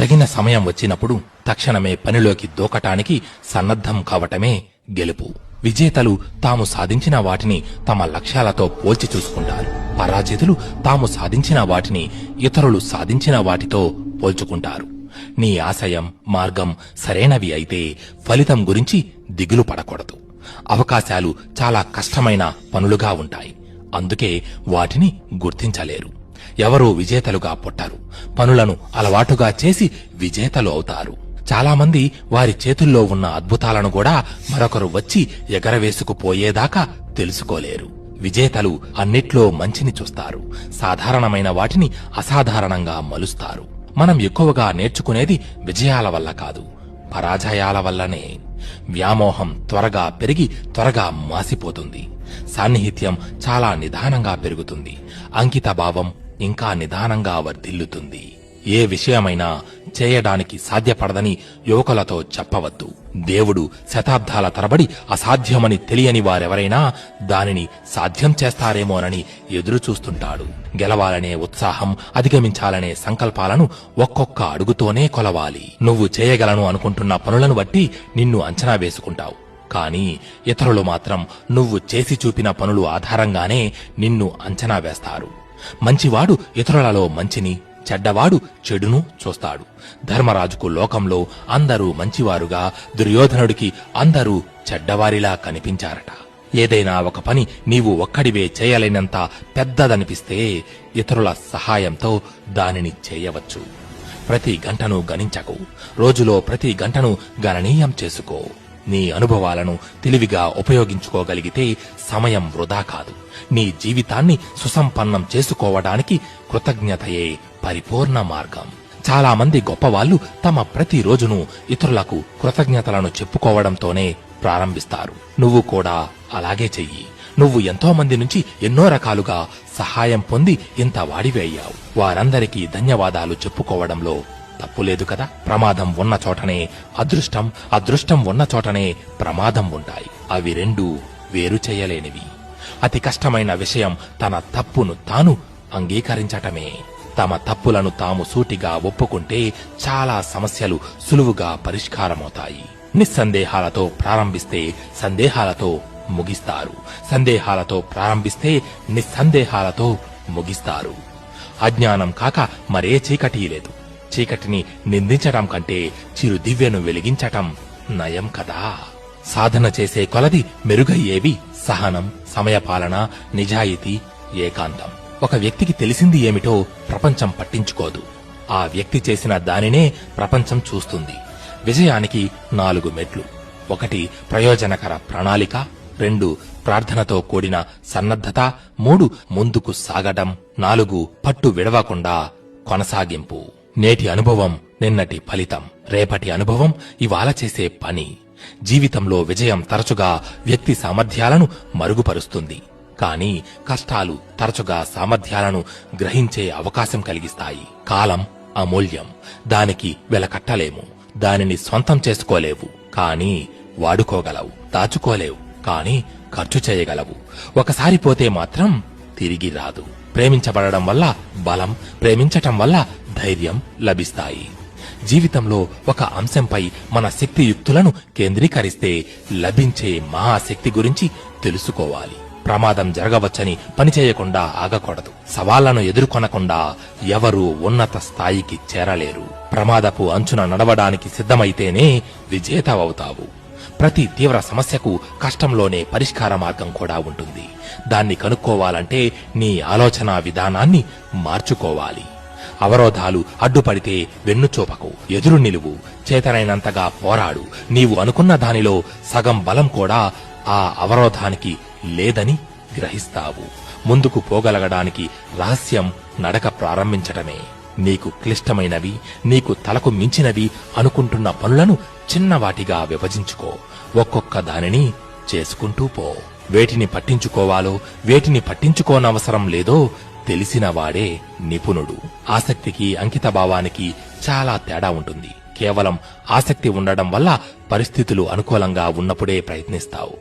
తగిన సమయం వచ్చినప్పుడు తక్షణమే పనిలోకి దూకటానికి సన్నద్ధం కావటమే గెలుపు. విజేతలు తాము సాధించిన వాటిని తమ లక్ష్యాలతో పోల్చి చూసుకుంటారు. పరాజితులు తాము సాధించిన వాటిని ఇతరులు సాధించిన వాటితో పోల్చుకుంటారు. నీ ఆశయం మార్గం సరైనవి అయితే ఫలితం గురించి దిగులు పడకూడదు. అవకాశాలు చాలా కష్టమైన పనులుగా ఉంటాయి. అందుకే వాటిని గుర్తించలేరు. ఎవరూ విజేతలుగా పుట్టరు. పనులను అలవాటుగా చేసి విజేతలు అవుతారు. చాలామంది వారి చేతుల్లో ఉన్న అద్భుతాలను కూడా మరొకరు వచ్చి ఎగరవేసుకుపోయేదాకా తెలుసుకోలేరు. విజేతలు అన్నిట్లో మంచిని చూస్తారు. సాధారణమైన వాటిని అసాధారణంగా మలుస్తారు. మనం ఎక్కువగా నేర్చుకునేది విజయాల వల్ల కాదు పరాజయాల వల్లనే. వ్యామోహం త్వరగా పెరిగి త్వరగా మాసిపోతుంది. సాన్నిహిత్యం చాలా నిదానంగా పెరుగుతుంది. అంకిత భావం ఇంకా నిదానంగా వర్ధిల్లుతుంది. ఏ విషయమైనా చేయడానికి సాధ్యపడదని యువకులతో చెప్పవద్దు. దేవుడు శతాబ్దాల తరబడి అసాధ్యమని తెలియని వారెవరైనా దానిని సాధ్యం చేస్తారేమోనని ఎదురుచూస్తుంటాడు. గెలవాలనే ఉత్సాహం అధిగమించాలనే సంకల్పాలను ఒక్కొక్క అడుగుతోనే కొలవాలి. నువ్వు చేయగలను అనుకుంటున్న పనులను బట్టి నిన్ను అంచనా వేసుకుంటావు. కానీ ఇతరులు మాత్రం నువ్వు చేసి చూపిన పనులు ఆధారంగానే నిన్ను అంచనా వేస్తారు. మంచివాడు ఇతరులలో మంచిని చెడ్డవాడు చెడును చూస్తాడు. ధర్మరాజుకు లోకంలో అందరూ మంచివారుగా దుర్యోధనుడికి అందరూ చెడ్డవారిలా కనిపించారట. ఏదైనా ఒక పని నీవు ఒక్కడివే చేయలేనంత పెద్దదనిపిస్తే ఇతరుల సహాయంతో దానిని చేయవచ్చు. ప్రతి గంటను గణించకు. రోజులో ప్రతి గంటను గణనీయం చేసుకో. నీ అనుభవాలను తెలివిగా ఉపయోగించుకోగలిగితే సమయం వృధా కాదు. నీ జీవితాన్ని సుసంపన్నం చేసుకోవడానికి కృతజ్ఞతయే పరిపూర్ణ మార్గం. చాలా మంది గొప్పవాళ్ళు తమ ప్రతి రోజును ఇతరులకు కృతజ్ఞతలను చెప్పుకోవడంతోనే ప్రారంభిస్తారు. నువ్వు కూడా అలాగే చెయ్యి. నువ్వు ఎంతో మంది నుంచి ఎన్నో రకాలుగా సహాయం పొంది ఇంత వాడివే అయ్యావు వారందరికీ ధన్యవాదాలు చెప్పుకోవడంలో తప్పులేదు కదా? ప్రమాదం ఉన్న చోటనే అదృష్టం అదృష్టం ఉన్న చోటనే ప్రమాదం ఉంటాయి. అవి రెండు వేరు చేయలేనివి. అతి కష్టమైన విషయం తన తప్పును తాను అంగీకరించటమే. తమ తప్పులను తాము సూటిగా ఒప్పుకుంటే చాలా సమస్యలు సులువుగా పరిష్కారమవుతాయి. నిస్సందేహాలతో ప్రారంభిస్తే సందేహాలతో ముగిస్తారు. సందేహాలతో ప్రారంభిస్తే నిస్సందేహాలతో ముగిస్తారు. అజ్ఞానం కాక మరే చీకటి లేదు. చీకటిని నిందించటం కంటే చిరు దివ్యను వెలిగించటం నయం కదా. సాధన చేసే కొలది మెరుగయ్యేవి సహనం సమయపాలన నిజాయితీ ఏకాంతం. ఒక వ్యక్తికి తెలిసింది ఏమిటో ప్రపంచం పట్టించుకోదు. ఆ వ్యక్తి చేసిన దానినే ప్రపంచం చూస్తుంది. విజయానికి నాలుగు మెట్లు. ఒకటి ప్రయోజనకర ప్రణాళిక రెండు ప్రార్థనతో కూడిన సన్నద్ధత మూడు ముందుకు సాగడం నాలుగు పట్టు విడవకుండా కొనసాగింపు. నేటి అనుభవం నిన్నటి ఫలితం. రేపటి అనుభవం ఇవాళ చేసే పని. జీవితంలో విజయం తరచుగా వ్యక్తి సామర్థ్యాలను మరుగుపరుస్తుంది. కానీ కష్టాలు తరచుగా సామర్థ్యాలను గ్రహించే అవకాశం కలిగిస్తాయి. కాలం అమూల్యం. దానికి వెలకట్టలేము దానిని స్వంతం చేసుకోలేవు. కానీ వాడుకోగలవు. దాచుకోలేవు. కానీ ఖర్చు చేయగలవు. ఒకసారి పోతే మాత్రం తిరిగి రాదు. ప్రేమించబడడం వల్ల బలం ప్రేమించటం వల్ల ధైర్యం లభిస్తాయి. జీవితంలో ఒక అంశంపై మన శక్తియుక్తులను కేంద్రీకరిస్తే లభించే మహాశక్తి గురించి తెలుసుకోవాలి. ప్రమాదం జరగవచ్చని పనిచేయకుండా ఆగకూడదు. సవాళ్ళను ఎదుర్కొనకుండా ఎవరూ ఉన్నత స్థాయికి చేరలేరు. ప్రమాదపు అంచున నడవడానికి సిద్ధమైతేనే విజేతవవుతావు. ప్రతి తీవ్ర సమస్యకు కష్టంలోనే పరిష్కార మార్గం కూడా ఉంటుంది. దాన్ని కనుక్కోవాలంటే నీ ఆలోచన విధానాన్ని మార్చుకోవాలి. అవరోధాలు అడ్డుపడితే వెన్నుచూపకు ఎదురు నిలువు చేతనైనంతగా పోరాడు. నీవు అనుకున్న దానిలో సగం బలం కూడా ఆ అవరోధానికి లేదని గ్రహిస్తావు. ముందుకు పోగలగడానికి రహస్యం నడక ప్రారంభించటమే. నీకు క్లిష్టమైనవి నీకు తలకు మించినవి అనుకుంటున్న పనులను చిన్నవాటిగా విభజించుకో. ఒక్కొక్క దానిని చేసుకుంటూ పో. వేటిని పట్టించుకోవాలో వేటిని పట్టించుకోనవసరం లేదో తెలిసిన వాడే నిపుణుడు. ఆసక్తికి అంకిత భావానికి చాలా తేడా ఉంటుంది. కేవలం ఆసక్తి ఉండడం వల్ల పరిస్థితులు అనుకూలంగా ఉన్నప్పుడే ప్రయత్నిస్తావు.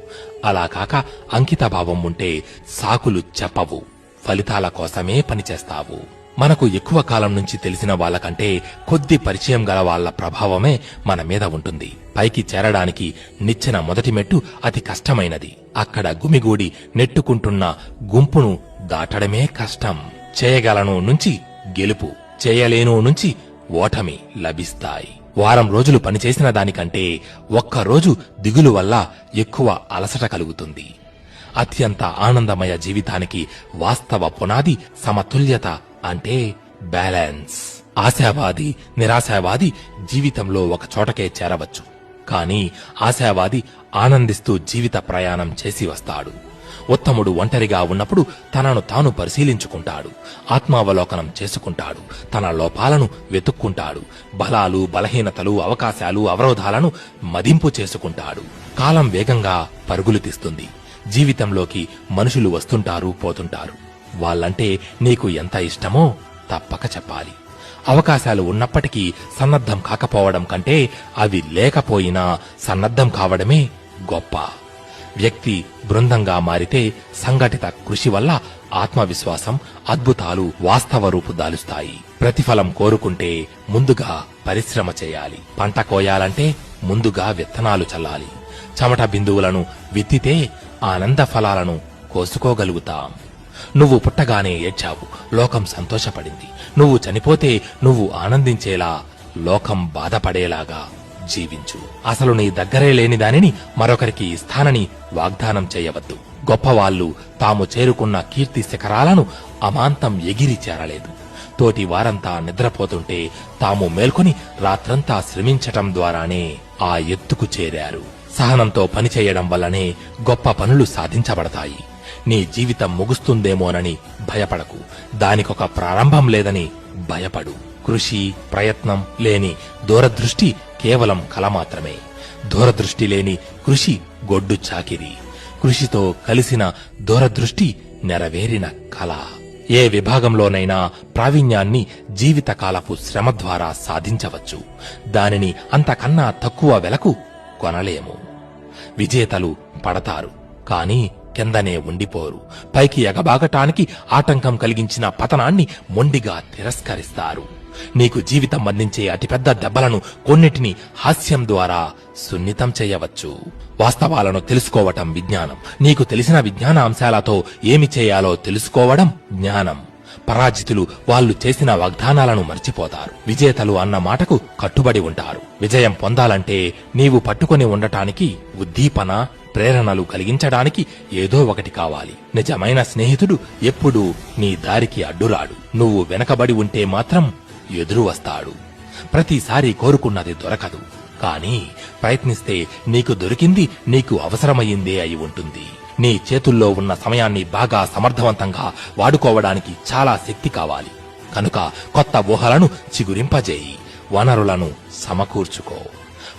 అలా కాక అంకిత భావం ఉంటే సాకులు చెప్పవు. ఫలితాల కోసమే పనిచేస్తావు. మనకు ఎక్కువ కాలం నుంచి తెలిసిన వాళ్ళకంటే కొద్ది పరిచయం గల వాళ్ళ ప్రభావమే మన మీద ఉంటుంది. పైకి చేరడానికి నిచ్చెన మొదటి మెట్టు అతి కష్టమైనది. అక్కడ గుమిగూడి నెట్టుకుంటున్న గుంపును దాటడమే కష్టం. చేయగలను నుంచి గెలుపు చేయలేను నుంచి ఓటమి లభిస్తాయి. వారం రోజులు పనిచేసిన దానికంటే ఒక్క రోజు దిగులు వల్ల ఎక్కువ అలసట కలుగుతుంది. అత్యంత ఆనందమయ జీవితానికి వాస్తవ పునాది సమతుల్యత అంటే బ్యాలెన్స్. ఆశావాది నిరాశావాది జీవితంలో ఒక చోటకే చేరవచ్చు. కానీ ఆశావాది ఆనందిస్తూ జీవిత ప్రయాణం చేసి వస్తాడు. ఉత్తముడు ఒంటరిగా ఉన్నప్పుడు తనను తాను పరిశీలించుకుంటాడు. ఆత్మావలోకనం చేసుకుంటాడు. తన లోపాలను వెతుక్కుంటాడు. బలాలు బలహీనతలు అవకాశాలు అవరోధాలను మదింపు చేసుకుంటాడు. కాలం వేగంగా పరుగులు తీస్తుంది. జీవితంలోకి మనుషులు వస్తుంటారు పోతుంటారు. వాళ్ళంటే నీకు ఎంత ఇష్టమో తప్పక చెప్పాలి. అవకాశాలు ఉన్నప్పటికీ సన్నద్ధం కాకపోవడం కంటే అవి లేకపోయినా సన్నద్ధం కావడమే గొప్ప. వ్యక్తి బృందంగా మారితే సంఘటిత కృషి వల్ల ఆత్మవిశ్వాసం అద్భుతాలు వాస్తవ రూపు దాలుస్తాయి. ప్రతిఫలం కోరుకుంటే ముందుగా పరిశ్రమ చేయాలి. పంట కోయాలంటే ముందుగా విత్తనాలు చల్లాలి. చెమట బిందువులను విత్తితే ఆనంద ఫలాలను కోసుకోగలుగుతాం. నువ్వు పుట్టగానే ఏడ్చావు. లోకం సంతోషపడింది. నువ్వు చనిపోతే నువ్వు ఆనందించేలా లోకం బాధపడేలాగా జీవించు. అసలు నీ దగ్గరే లేని దానిని మరొకరికి ఇస్తానని వాగ్దానం చేయవద్దు. గొప్పవాళ్ళు తాము చేరుకున్న కీర్తి శిఖరాలను అమాంతం ఎగిరి చేరలేదు. తోటి వారంతా నిద్రపోతుంటే తాము మేల్కొని రాత్రంతా శ్రమించటం ద్వారానే ఆ ఎత్తుకు చేరారు. సహనంతో పనిచేయడం వల్లనే గొప్ప పనులు సాధించబడతాయి. నీ జీవితం ముగుస్తుందేమోనని భయపడకు. దానికొక ప్రారంభం లేదని భయపడు. కృషి ప్రయత్నం లేని దూరదృష్టి కేవలం కల మాత్రమే. దూరదృష్టి లేని కృషి గొడ్డు చాకిరి. కృషితో కలిసిన దూరదృష్టి నెరవేరిన కళ. ఏ విభాగంలోనైనా ప్రావీణ్యాన్ని జీవితకాలపు శ్రమ ద్వారా సాధించవచ్చు. దానిని అంతకన్నా తక్కువ వెలకు కొనలేము. విజేతలు పడతారు కాని కిందనే ఉండిపోరు. పైకి ఎగబాగటానికి ఆటంకం కలిగించిన పతనాన్ని మొండిగా తిరస్కరిస్తారు. నీకు జీవితం అందించే అతిపెద్ద దెబ్బలను కొన్నిటిని హాస్యం ద్వారా సున్నితం చేయవచ్చు. వాస్తవాలను తెలుసుకోవటం విజ్ఞానం. నీకు తెలిసిన విజ్ఞాన అంశాలతో ఏమి చేయాలో తెలుసుకోవడం జ్ఞానం. పరాజితులు వాళ్ళు చేసిన వాగ్దానాలను మర్చిపోతారు. విజేతలు అన్న మాటకు కట్టుబడి ఉంటారు. విజయం పొందాలంటే నీవు పట్టుకొని ఉండటానికి ఉద్దీపన ప్రేరణలు కలిగించడానికి ఏదో ఒకటి కావాలి. నిజమైన స్నేహితుడు ఎప్పుడూ నీ దారికి అడ్డురాడు. నువ్వు వెనకబడి ఉంటే మాత్రం ఎదురు వస్తాడు. ప్రతిసారి కోరుకున్నది దొరకదు. కానీ ప్రయత్నిస్తే నీకు దొరికింది నీకు అవసరమయ్యిందే అయి ఉంటుంది. నీ చేతుల్లో ఉన్న సమయాన్ని బాగా సమర్థవంతంగా వాడుకోవడానికి చాలా శక్తి కావాలి. కనుక కొత్త ఊహలను చిగురింపజేయి వనరులను సమకూర్చుకో.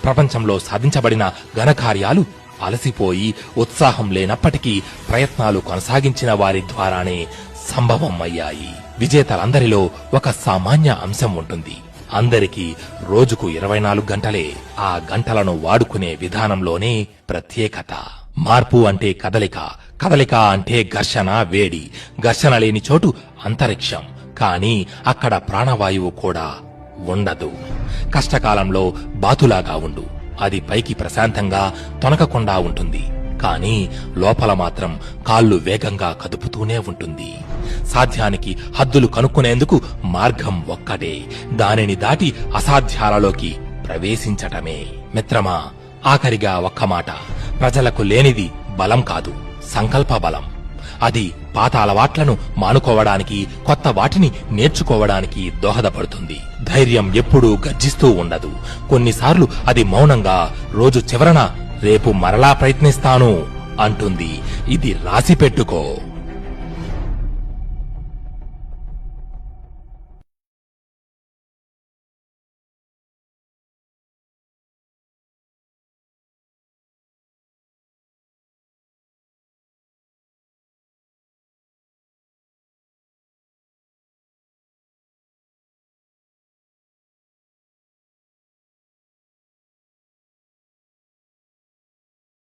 ప్రపంచంలో సాధించబడిన ఘనకార్యాలు అలసిపోయి ఉత్సాహం లేనప్పటికీ ప్రయత్నాలు కొనసాగించిన వారి ద్వారానే సంభవం అయ్యాయి. విజేతలందరిలో ఒక సామాన్య అంశం ఉంటుంది. అందరికీ రోజుకు ఇరవై నాలుగు గంటలే ఆ గంటలను వాడుకునే విధానంలోనే ప్రత్యేకత. మార్పు అంటే కదలిక కదలిక అంటే ఘర్షణ వేడి. ఘర్షణ లేని చోటు అంతరిక్షం. కానీ అక్కడ ప్రాణవాయువు కూడా ఉండదు. కష్టకాలంలో బాతులాగా ఉండు. అది పైకి ప్రశాంతంగా తొనకకుండా ఉంటుంది. కానీ లోపల మాత్రం కాళ్ళు వేగంగా కదుపుతూనే ఉంటుంది. సాధ్యానికి హద్దులు కనుక్కునేందుకు మార్గం ఒక్కటే. దానిని దాటి అసాధ్యాలలోకి ప్రవేశించటమే. మిత్రమా ఆఖరిగా ఒక్క మాట. ప్రజలకు లేనిది బలం కాదు సంకల్ప బలం. అది పాత అలవాట్లను మానుకోవడానికి కొత్త వాటిని నేర్చుకోవడానికి దోహదపడుతుంది. ధైర్యం ఎప్పుడూ గర్జిస్తూ ఉండదు. కొన్నిసార్లు అది మౌనంగా రోజు చివరన రేపు మరలా ప్రయత్నిస్తాను అంటుంది. ఇది రాసి పెట్టుకో.